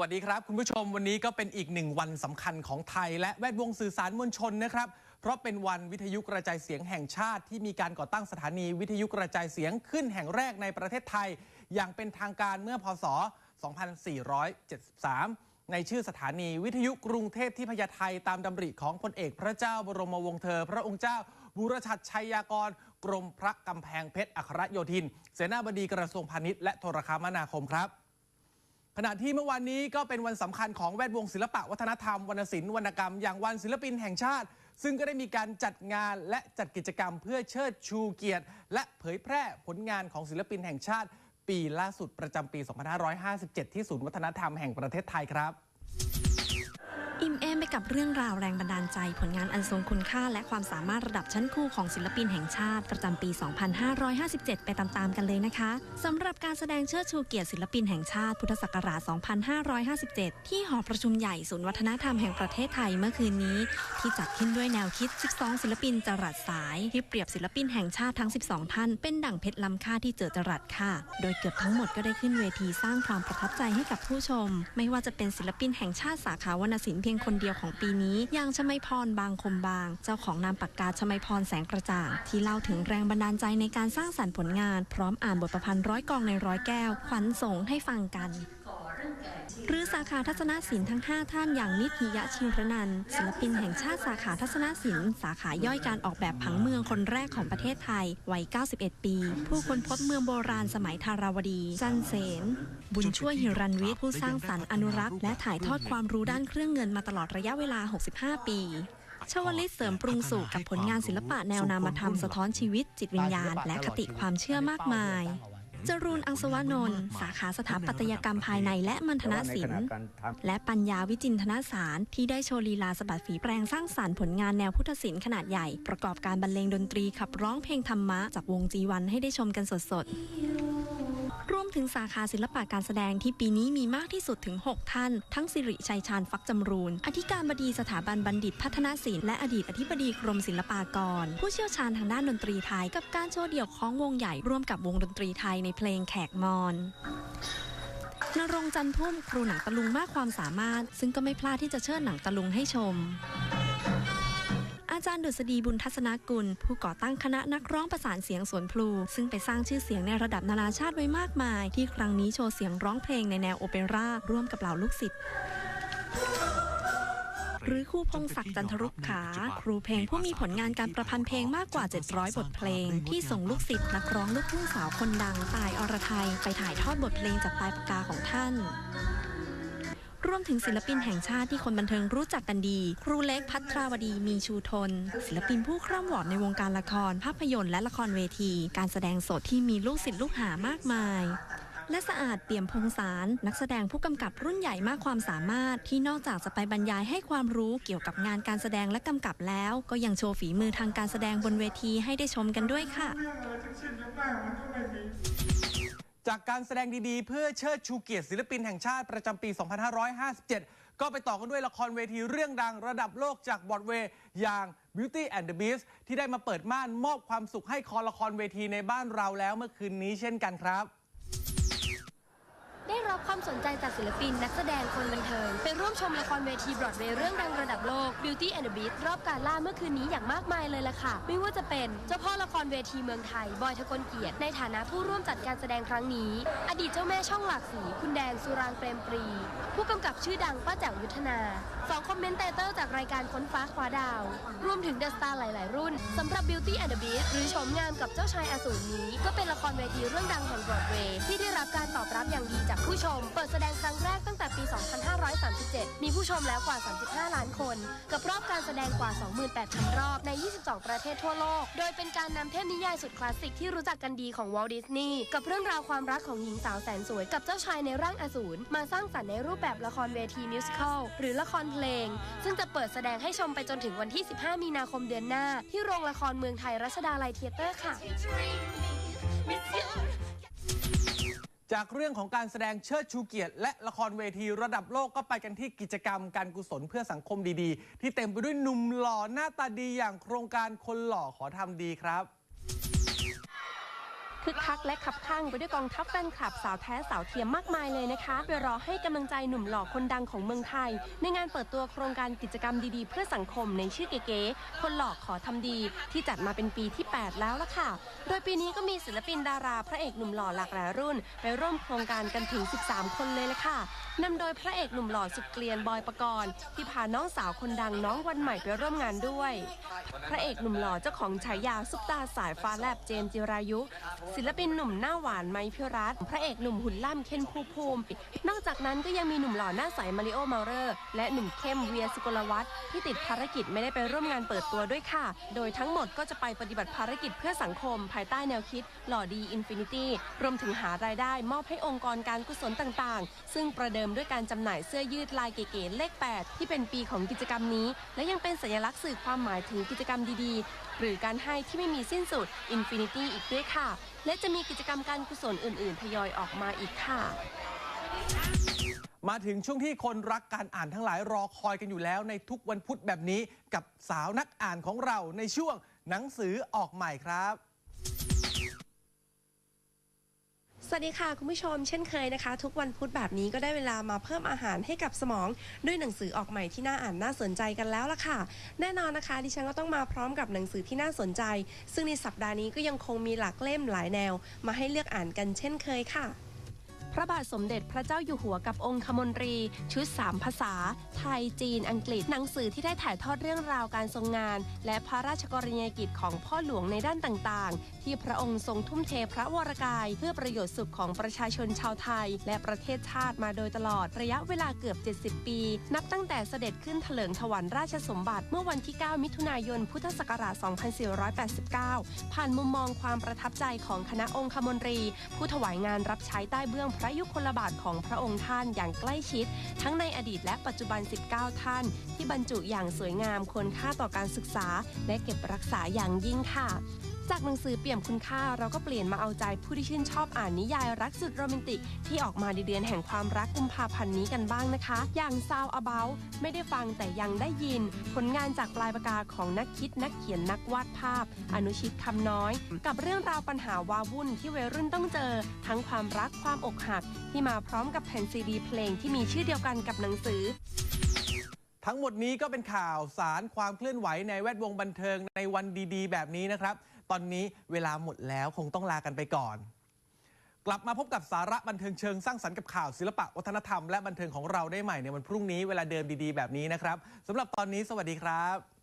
วัสดีครับ คุณผู้ชมวันนี้ก็เป็นอีกหนึ่งวันสำคัญของไทย และแวดวงสื่อสารมวลชนนะครับ เพราะเป็นวันวิทยุกระจายเสียงแห่งชาติ ที่มีการก่อตั้งสถานีวิทยุกระจายเสียงขึ้นแห่งแรกในประเทศไทย อย่างเป็นทางการเมื่อพศ 2473 ในชื่อสถานีวิทยุกรุงเทพที่พญาไทตามดำริของพลเอกพระเจ้าบรมวงศ์เธอ พระองค์เจ้าบุรชัดชัยยากร กรมพระกำแพงเพชรอัครโยธิน เสนาบดีกระทรวงพาณิชย์และโทรคมนาคมครับ ขณะที่เมื่อวานนี้ก็เป็นวันสำคัญของแวดวงศิลปะวัฒนธรรมวรรณศิลป์วรรณกรรมอย่างวันศิลปินแห่งชาติ ซึ่งก็ได้มีการจัดงานและจัดกิจกรรมเพื่อเชิดชูเกียรติ และเผยแพร่ผลงานของศิลปินแห่งชาติ ปีล่าสุดประจำปี 2557 ที่ศูนย์วัฒนธรรมแห่งประเทศไทยครับ อิ่มเอมไปกับเรื่องราวแรงบันดาลใจ ผลงานอันทรงคุณค่า และความสามารถระดับชั้นครูของศิลปินแห่งชาติ ประจำปี 2557 ไปตามๆกันเลยนะคะสำหรับการแสดงเชิดชูเกียรติศิลปินแห่งชาติ พุทธศักราช 2557 ที่หอประชุมใหญ่ศูนย์วัฒนธรรมแห่งประเทศไทยเมื่อคืนนี้ ที่จัดขึ้นด้วยแนวคิด 12 ศิลปินจรัสสาย ที่เปรียบศิลปินแห่งชาติทั้ง 12 ท่าน เป็นดั่งเพชรล้ำค่าที่เจอจรัสค่ะ โดยเกือบทั้งหมดก็ได้ขึ้นเวทีสร้างความประทับใจให้กับผู้ชม ไม่ว่าจะเป็นศิลปินแห่งชาติสาขาวรรณศิลป์เพียงคนเดียวของปีนี้อย่างชมัยพรบางคมบาง เจ้าของนามปากกาชมัยพรแสงกระจ่าง ที่เล่าถึงแรงบันดาลใจในการสร้างสรรค์ผลงาน พร้อมอ่านบทประพันธ์ร้อยกองในร้อยแก้วขวัญสงให้ฟังกัน หรือสาขาทัศนศิลป์ทั้ง 5 ท่านอย่างนิติยะชิรนันศิลปินแห่งชาติสาขาทัศนศิลป์สาขาย่อยการออกแบบผังเมืองคนแรกของประเทศไทยวัย 91 ปี ผู้ค้นพบเมืองโบราณสมัยธาราวดี จันเสน บุญช่วยหิรันวิทย์ผู้สร้างสรรค์อนุรักษ์และถ่ายทอดความรู้ด้านเครื่องเงินมาตลอดระยะเวลา 65 ปีชวลิตเสริมปรุงสุขกับผลงานศิลปะแนวนามธรรมสะท้อนชีวิตจิตวิญญาณ และคติความเชื่อมากมาย จรูนอังสวานนท์สาขาสถาปัตยกรรมภายในและมัณฑนศิลป์ และปัญญาวิจินทนสารที่ได้โชว์ลีลาสะบัดฝีแปรงสร้างสารรค์ผลงานแนวพุทธศิลป์ขนาดใหญ่ ประกอบการบรรเลงดนตรีขับร้องเพลงธรรมะจากวงจีวันให้ได้ชมกันสดๆ รวมถึงสาขาศิลปะการแสดงที่ปีนี้มีมากที่สุดถึง 6 ท่าน ทั้งสิริชัยชาญฟักจำรูน อธิการบดีสถาบันบัณฑิตพัฒนาศิลป์และอดีตอธิบดีกรมศิลปากร ผู้เชี่ยวชาญทางด้านดนตรีไทย กับการโชว์เดี่ยวคล้องวงใหญ่ร่วมกับวงดนตรีไทยในเพลงแขกมอนนรงจันพุ่มครูหนังตะลุงมากความสามารถ ซึ่งก็ไม่พลาดที่จะเชิดหนังตะลุงให้ชม อาจารย์ดุษฎีบุญทัศนกุล ผู้ก่อตั้งคณะนักร้องประสานเสียงสวนพลู ซึ่งไปสร้างชื่อเสียงในระดับนานาชาติไว้มากมาย ที่ครั้งนี้โชว์เสียงร้องเพลงในแนวโอเปร่าร่วมกับเหล่าลูกศิษย์หรือครูพงศักดิ์จันทรุปขา ครูเพลงผู้มีผลงานการประพันธ์เพลงมากกว่า 700 บทเพลง ที่ส่งลูกศิษย์นักร้องลูกทุ่งสาวคนดังตายอรไทยไปถ่ายทอดบทเพลงจากปลายปากกาของท่าน รวมถึงศิลปินแห่งชาติที่คนบันเทิงรู้จักกันดี ครูเล็กพัทราวดีมีชูทน ศิลปินผู้คร่ำวอดในวงการละคร ภาพยนตร์และละครเวที การแสดงสดที่มีลูกศิษย์ลูกหามากมายและสะอาดเปี่ยมพงสาร นักแสดงผู้กำกับรุ่นใหญ่มากความสามารถ ที่นอกจากจะไปบรรยายให้ความรู้เกี่ยวกับงานการแสดงและกำกับแล้ว ก็ยังโชว์ฝีมือทางการแสดงบนเวทีให้ได้ชมกันด้วยค่ะ จากการแสดงดีๆ เพื่อเชิดชูเกียรติศิลปินแห่งชาติประจำปี 2557 ก็ไปต่อกันด้วยละครเวทีเรื่องดังระดับโลกจากบอดเวย์อย่าง Beauty and the Beast ที่ได้มาเปิดม่านมอบความสุขให้คอละครเวทีในบ้านเราแล้วเมื่อคืนนี้เช่นกันครับ ได้รับความสนใจจากศิลปิน นักแสดงคนบันเทิง ไปร่วมชมละครเวทีบรอดเวย์เรื่องดังระดับโลก Beauty and the Beast รอบการล่าเมื่อคืนนี้อย่างมากมายเลยล่ะค่ะ ไม่ว่าจะเป็นเจ้าพ่อละครเวทีเมืองไทย บอยทะกลเกียรติ ในฐานะผู้ร่วมจัดการแสดงครั้งนี้ อดีตเจ้าแม่ช่องหลากสี คุณแดงสุรางเปรมปรี ผู้กำกับชื่อดังป้าแจ๋วยุทธนาสองคอมเมนเตเตอร์จากรายการค้นฟ้าคว้าดาว รวมถึงเดอะสตาร์หลาย ๆ รุ่นสำหรับ Beauty and the Beast หรือชมงามกับเจ้าชายอสูรนี้ ก็เป็นละครเวทีเรื่องดังแห่งบรอดเวย์ที่ได้รับการตอบรับอย่างดีจากผู้ชม เปิดแสดงครั้งแรกตั้งแต่ปี 2537 มีผู้ชมแล้วกว่า 35 ล้านคน กับรอบการแสดงกว่า 28,000 รอบใน 22 ประเทศทั่วโลก โดยเป็นการนำเทพนิยายสุดคลาสสิกที่รู้จักกันดีของวอลดิสนีย์กับเรื่องราวความรักของหญิงสาวแสนสวยกับเจ้าชายในร่างอสูรมาสร้างสรรค์ในรูปแบบละครเวทีมิวสิควลหรือละครเพลง ซึ่งจะเปิดแสดงให้ชมไปจนถึงวันที่ 15 มีนาคมเดือนหน้า ที่โรงละครเมืองไทยรัชดาลัยเทยเตอร์ค่ะ จากเรื่องของการแสดงเชิดชูเกียรติ และละครเวทีระดับโลกก็ไปกันที่กิจกรรมการกุศลเพื่อสังคมดีๆ ที่เต็มไปด้วยหนุ่มหล่อหน้าตาดีอย่างโครงการคนหล่อขอทำดีครับ คึกคักและขับข้างไปด้วยกองทัพแฟนคลับสาวแท้สาวเทียมมากมายเลยนะคะไปรอให้กำลังใจหนุ่มหล่อคนดังของเมืองไทย ในงานเปิดตัวโครงการกิจกรรมดีๆ เพื่อสังคมในชื่อเก๋ๆคนหล่อขอทำดี ที่จัดมาเป็นปีที่ 8 แล้วล่ะค่ะ โดยปีนี้ก็มีศิลปินดารา พระเอกหนุ่มหล่อหลากหลายรุ่น ไปร่วมโครงการกันถึง 13 คนเลยล่ะค่ะนำโดยพระเอกหนุ่มหล่อสุดเกลียนบอยปกรณ์ที่พาน้องสาวคนดังน้องวันใหม่ไปร่วมงานด้วย พระเอกหนุ่มหล่อเจ้าของฉายาซุปตาสายฟ้าแลบเจมจิรายุศิลปินหนุ่มหน้าหวานไมพิรัตพระเอกหนุ่มหุ่นล่ำเคนภูภูมิ นอกจากนั้นก็ยังมีหนุ่มหล่อหน้าใสมาริโอมาเรอร์ และหนุ่มเข้มเวียสุกลวัฒน์ที่ติดภารกิจไม่ได้ไปร่วมงานเปิดตัวด้วยค่ะ โดยทั้งหมดก็จะไปปฏิบัติภารกิจเพื่อสังคม ภายใต้แนวคิดหล่อดีอินฟินิตี้รวมถึงหารายได้มอบให้องค์กรการกุศลต่างๆ ซึ่งประเดิมด้วยการจำหน่ายเสื้อยืดลายเก๋ๆเลข 8 ที่เป็นปีของกิจกรรมนี้ และยังเป็นสัญลักษณ์สื่อความหมายถึงกิจกรรมดีๆ หรือการให้ที่ไม่มีสิ้นสุด Infinity อีกด้วยค่ะ และจะมีกิจกรรมการกุศลอื่น ๆ ทยอยออกมาอีกค่ะมาถึงช่วงที่คนรักการอ่านทั้งหลายรอคอยกันอยู่แล้ว ในทุกวันพุธแบบนี้กับสาวนักอ่านของเราในช่วงหนังสือออกใหม่ครับ สวัสดีค่ะ คุณผู้ชมเช่นเคยนะคะ ทุกวันพุธแบบนี้ก็ได้เวลามาเพิ่มอาหารให้กับสมอง ด้วยหนังสือออกใหม่ที่น่าอ่านน่าสนใจกันแล้วล่ะค่ะ แน่นอนนะคะ ดิฉันก็ต้องมาพร้อมกับหนังสือที่น่าสนใจ ซึ่งในสัปดาห์นี้ก็ยังคงมีหลากเล่มหลายแนว มาให้เลือกอ่านกันเช่นเคยค่ะ ระบาทสมเด็จพระเจ้าอยู่หัวกับองค์คมนตรี ชุด 3 ภาษา ไทยจีนอังกฤษหนังสือที่ได้ถ่ายทอดเรื่องราวการทรงงาน และพระราชกรณียกิจของพ่อหลวงในด้านต่างๆ ที่พระองค์ทรงทุ่มเทพระวรกาย เพื่อประโยชน์สุขของประชาชนชาวไทย และประเทศชาติมาโดยตลอดระยะเวลาเกือบ 70 ปี นับตั้งแต่เสด็จขึ้นเถลิงถวัลราชสมบัติเมื่อวันที่ 9 มิถุนายน พุทธศักราช 2489 ผ่านมุมมองความประทับใจของคณะองคมนตรี ผู้ถวายงานรับใช้ใต้เบื้องพระยุคลบาทของพระองค์ท่านอย่างใกล้ชิด ทั้งในอดีตและปัจจุบัน 19 ท่าน ที่บรรจุอย่างสวยงามควรค่าต่อการศึกษา และเก็บรักษาอย่างยิ่งค่ะ จากหนังสือเปี่ยมคุณค่าเราก็เปลี่ยนมาเอาใจผู้ที่ชื่นชอบอ่านนิยายรักสุดโรแมนติก ที่ออกมาในเดือนแห่งความรักกุมภาพันธ์นี้กันบ้างนะคะ อย่าง Sound About ไม่ได้ฟังแต่ยังได้ยิน ผลงานจากปลายปากกาของนักคิดนักเขียนนักวาดภาพ อนุชิตคำน้อย กับเรื่องราวปัญหาวาวุ่นที่วัยรุ่นต้องเจอ ทั้งความรักความอกหัก ที่มาพร้อมกับแผ่นซีดีเพลงที่มีชื่อเดียวกันกับหนังสือทั้งหมดนี้ก็เป็นข่าวสารความเคลื่อนไหวในแวดวงบันเทิงในวันดี ๆ แบบนี้นะครับ ตอนนี้เวลาหมดแล้วคงต้องลากันไปก่อน กลับมาพบกับสาระบันเทิงเชิงสร้างสรรค์กับข่าวศิลปะวัฒนธรรมและบันเทิงของเราได้ใหม่ในวันพรุ่งนี้เวลาเดิมดีๆ แบบนี้นะครับสำหรับตอนนี้สวัสดีครับ